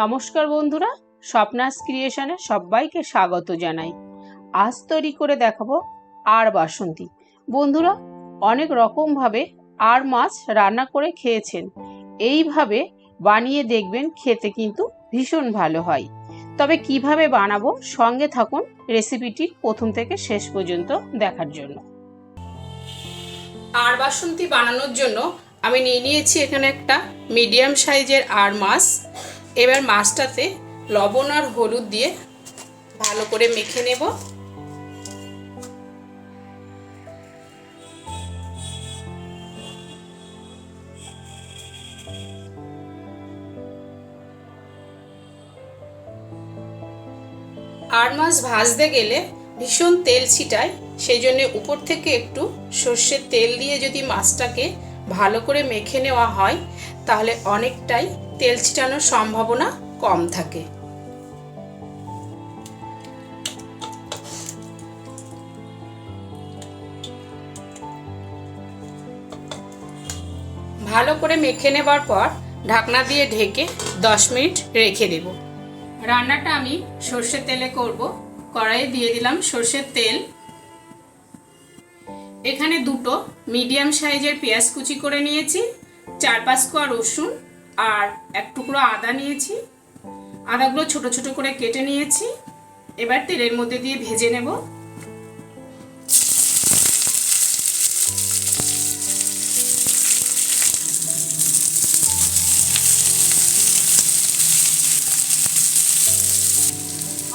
নমস্কার বন্ধুরা, স্বপ্নাস ক্রিয়েশনে সবাইকে স্বাগত জানাই। আজ তৈরি করে দেখাবো আর বাসন্তী। বন্ধুরা, অনেক রকমভাবে আর মাছ রান্না করে খেয়েছেন। এইভাবে বানিয়ে দেখবেন খেতে কিন্তু ভীষণ ভালো হয়। তবে কীভাবে বানাবো সঙ্গে থাকুন রেসিপিটি প্রথম থেকে শেষ পর্যন্ত দেখার জন্য। আর বাসন্তী বানানোর জন্য আমি নিয়ে নিয়েছি এখানে একটা মিডিয়াম সাইজের আর মাছ। এবার মাছটাতে লবণ আর হলুদ দিয়ে ভালো করে মেখে নেব। আর মাছ ভাজতে গেলে ভীষণ তেল ছিটায়, সেই জন্য উপর থেকে একটু সর্ষের তেল দিয়ে যদি মাছটাকে ভালো করে মেখে নেওয়া হয়, তাহলে অনেকটাই তেল ছিটানোর সম্ভাবনা কম থাকে। ভালো করে মেখে নেবার পর ঢাকনা দিয়ে ঢেকে দশ মিনিট রেখে দেব। রান্নাটা আমি সর্ষের তেলে করব। কড়াইয়ে দিয়ে দিলাম সর্ষের তেল। এখানে দুটো মিডিয়াম সাইজের পেঁয়াজ কুচি করে নিয়েছি, চার পাঁচ কোয়া রসুন আর এক টুকরো আদা নিয়েছি। আদাগুলো ছোট ছোট করে কেটে নিয়েছি। এবার তেলের মধ্যে দিয়ে ভেজে নেব।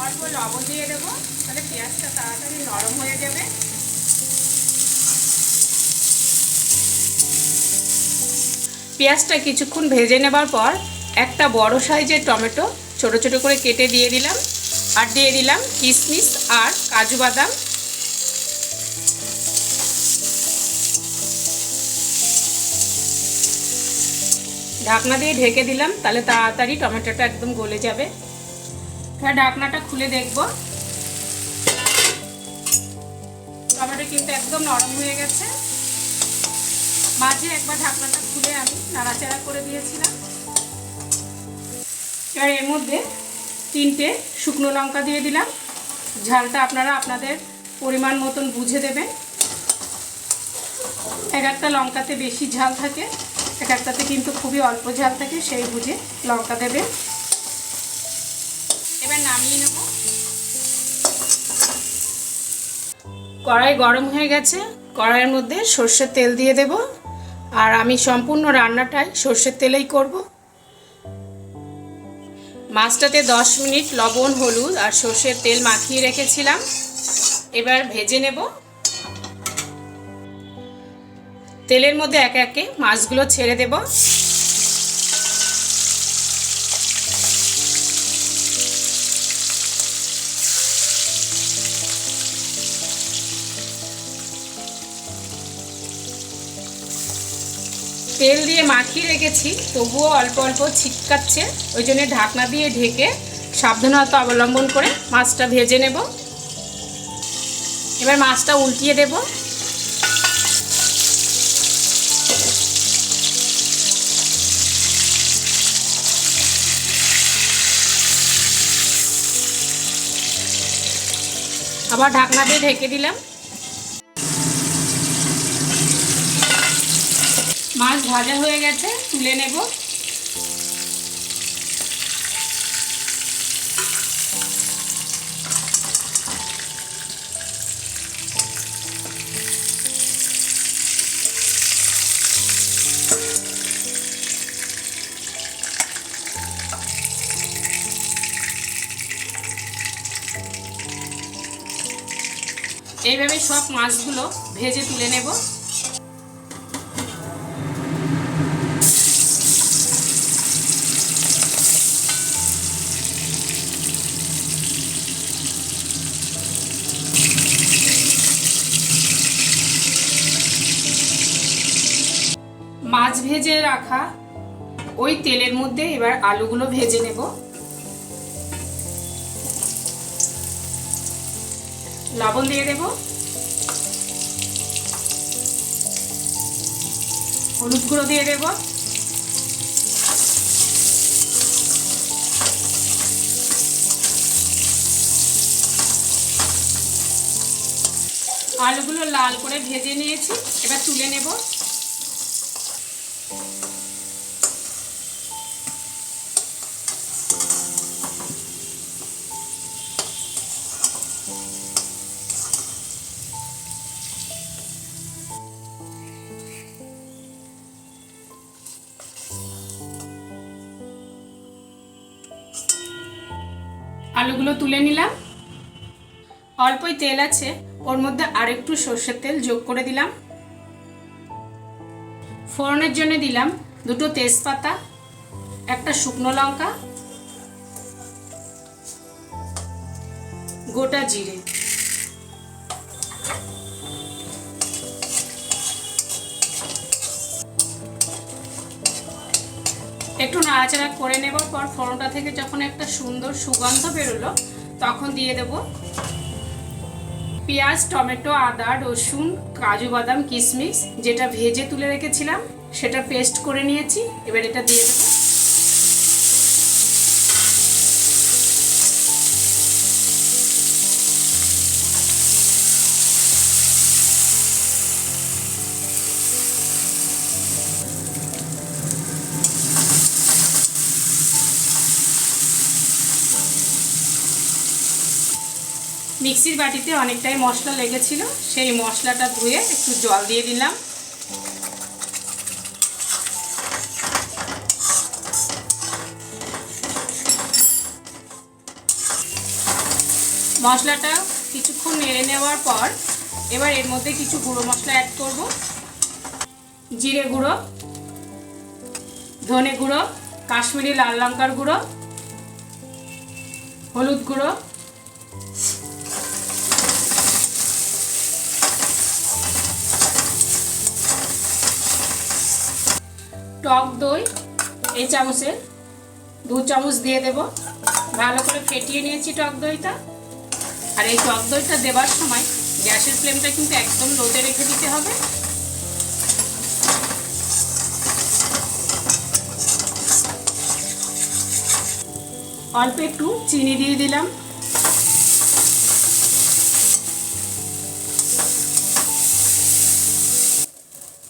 অল্প লবণ দিয়ে দেবো, তাহলে পেঁয়াজটা তাড়াতাড়ি নরম হয়ে যাবে। পেঁয়াজটা কিছুক্ষণ ভেজে নেবার পর একটা বড় সাইজের টমেটো ছোট ছোট করে কেটে দিয়ে দিলাম। আর দিয়ে দিলাম কিশমিশ আর কাজু বাদাম। ঢাকনা দিয়ে ঢেকে দিলাম, তাহলে তাড়াতাড়ি টমেটোটা একদম গলে যাবে। হ্যাঁ ঢাকনাটা খুলে দেখব। টমেটো কিন্তু একদম নরম হয়ে গেছে। মাঝে একবার ঢাকনাটা খুলে আমি নাড়াচাড়া করে দিয়েছিলাম। এবার এর মধ্যে তিনটে শুকনো লঙ্কা দিয়ে দিলাম। ঝালটা আপনারা আপনাদের পরিমাণ মতন বুঝে দেবেন। এক একটা লঙ্কাতে বেশি ঝাল থাকে, এক একটাতে কিন্তু খুবই অল্প ঝাল থাকে, সেই বুঝে লঙ্কা দেবে এবার নামিয়ে নেব। কড়াই গরম হয়ে গেছে, কড়াইয়ের মধ্যে সর্ষের তেল দিয়ে দেব। আর আমি সম্পূর্ণ রান্নাটাই সর্ষের তেলেই করব। মাছটাতে দশ মিনিট লবণ, হলুদ আর সর্ষের তেল মাখিয়ে রেখেছিলাম। এবার ভেজে নেব। তেলের মধ্যে এক একে মাছগুলো ছেড়ে দেব। তেল দিয়ে মাখিয়ে রেখেছি, তবুও অল্প অল্প ছিটকাচ্ছে। ওই জন্য ঢাকনা দিয়ে ঢেকে সাবধানতা অবলম্বন করে মাছটা ভেজে নেব। এবার মাছটা উল্টিয়ে দেব। আবার ঢাকনা দিয়ে ঢেকে দিলাম। মাছ ভাজা হয়ে গেছে তুলে নেব। এইভাবে সব মাছগুলো ভেজে তুলে নেব। ভেজে রাখা ওই তেলের মধ্যে এবার আলুগুলো ভেজে নেব। লবণ দিয়ে দেব। হলুদ গুঁড়ো দিয়ে দেব। আলুগুলো লাল করে ভেজে নিয়েছি। এবার তুলে নেব। আলুগুলো তুলে নিলাম। অল্পই তেল আছে, ওর মধ্যে আরেকটু সর্ষের তেল যোগ করে দিলাম। ফোড়নের জন্য দিলাম দুটো তেজপাতা, একটা শুকনো লঙ্কা, গোটা জিরে। একটু নাড়াচাড়া করে নেবার পর ফোড়নটা থেকে যখন একটা সুন্দর সুগন্ধ বেরোলো, তখন দিয়ে দেব পেঁয়াজ, টমেটো, আদা, রসুন, কাজু বাদাম, কিশমিশ, যেটা ভেজে তুলে রেখেছিলাম, সেটা পেস্ট করে নিয়েছি, এবার এটা দিয়ে দেবো। মিক্সির বাটিতে অনেকটাই মশলা লেগেছিল, সেই মশলাটা ধুয়ে একটু জল দিয়ে দিলাম। মশলাটা কিছুক্ষণ নেড়ে নেওয়ার পর এবার এর মধ্যে কিছু গুঁড়ো মশলা অ্যাড করব। জিরে গুঁড়ো, ধনে গুঁড়ো, কাশ্মীরি লাল লঙ্কার গুঁড়ো, হলুদ গুঁড়ো টক দই, এই চামচের দু চামচ দিয়ে দেব। ভালো করে ফেটিয়ে নিয়েছি টক দইটা। আর এই টক দইটা দেবার সময় গ্যাসের ফ্লেমটা কিন্তু একদম লোতে রেখে দিতে হবে। অল্প একটু চিনি দিয়ে দিলাম।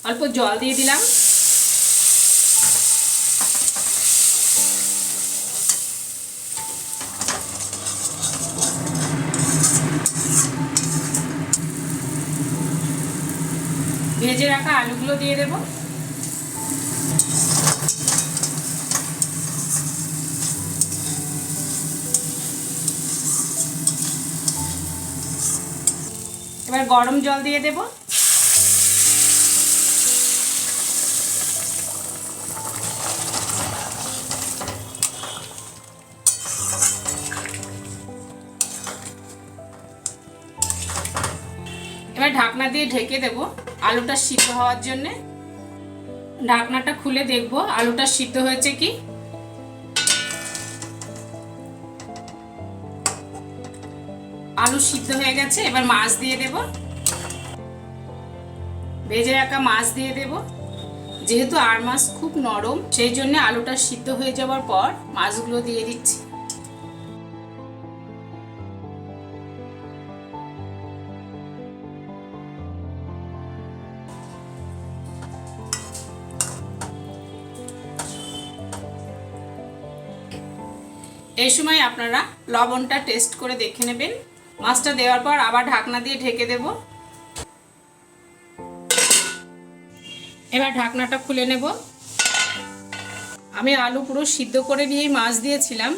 অল্প জল দিয়ে দিলাম। আলুগুলো দিয়ে দেব। এবার গরম জল দিয়ে দেব। এবার ঢাকনা দিয়ে ঢেকে দেব। আলুটা সিদ্ধ হওয়ার জন্যে ঢাকনাটা খুলে দেখব। আলুটা সিদ্ধ হয়েছে কি? আলু সিদ্ধ হয়ে গেছে, এবার মাছ দিয়ে দেব। ভেজে রাখা মাছ দিয়ে দেব। যেহেতু আর মাছ খুব নরম, সেই জন্য আলুটা সিদ্ধ হয়ে যাওয়ার পর মাছগুলো দিয়ে দিচ্ছি। এই সময় আপনারা লবণটা টেস্ট করে দেখে নেবেন। মাছটা দেওয়ার পর আবার ঢাকনা দিয়ে ঢেকে দেব। এবার ঢাকনাটা খুলে নেব। আমি আলু পুরো সিদ্ধ করে নিয়েই মাছ দিয়েছিলাম,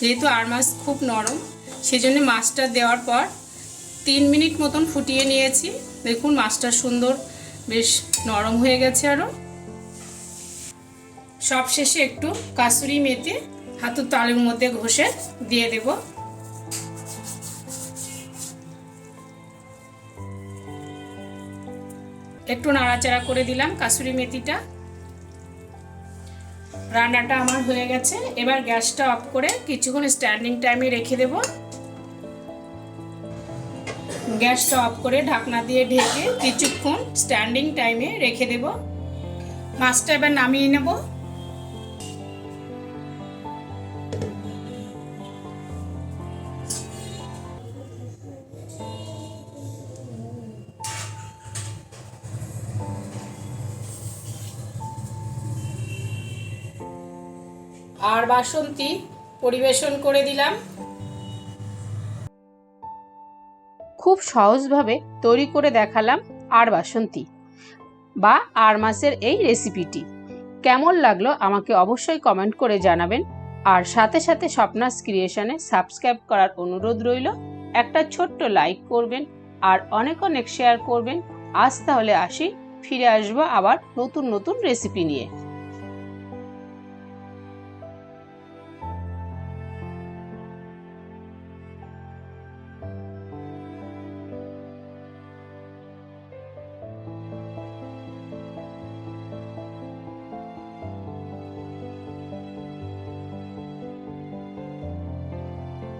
যেহেতু আর মাছ খুব নরম, সেজন্য মাছটা দেওয়ার পর তিন মিনিট মতন ফুটিয়ে নিয়েছি। দেখুন, মাছটা সুন্দর, বেশ নরম হয়ে গেছে আরও সবশেষে একটু কাসুরি মেথি হাতুর তালের মধ্যে ঘষে দিয়ে দেব। একটু নাড়াচাড়া করে দিলাম কাসুরি মেথিটা। রান্নাটা আমার হয়ে গেছে। এবার গ্যাসটা অফ করে কিছুক্ষণ স্ট্যান্ডিং টাইমে রেখে দেব। গ্যাসটা অফ করে ঢাকনা দিয়ে ঢেকে কিছুক্ষণ স্ট্যান্ডিং টাইমে রেখে দেব। মাছটা এবার নামিয়ে নেব। আর বাসন্তী পরিবেশন করে দিলাম। খুব সহজভাবে তৈরি করে দেখালাম আর বাসন্তী বা আর মাসের এই রেসিপিটি কেমন লাগল আমাকে অবশ্যই কমেন্ট করে জানাবেন। আর সাথে সাথে স্বপ্নাস ক্রিয়েশনে সাবস্ক্রাইব করার অনুরোধ রইল। একটা ছোট্ট লাইক করবেন আর অনেক অনেক শেয়ার করবেন। আজ তাহলে আসি, ফিরে আসব আবার নতুন নতুন রেসিপি নিয়ে।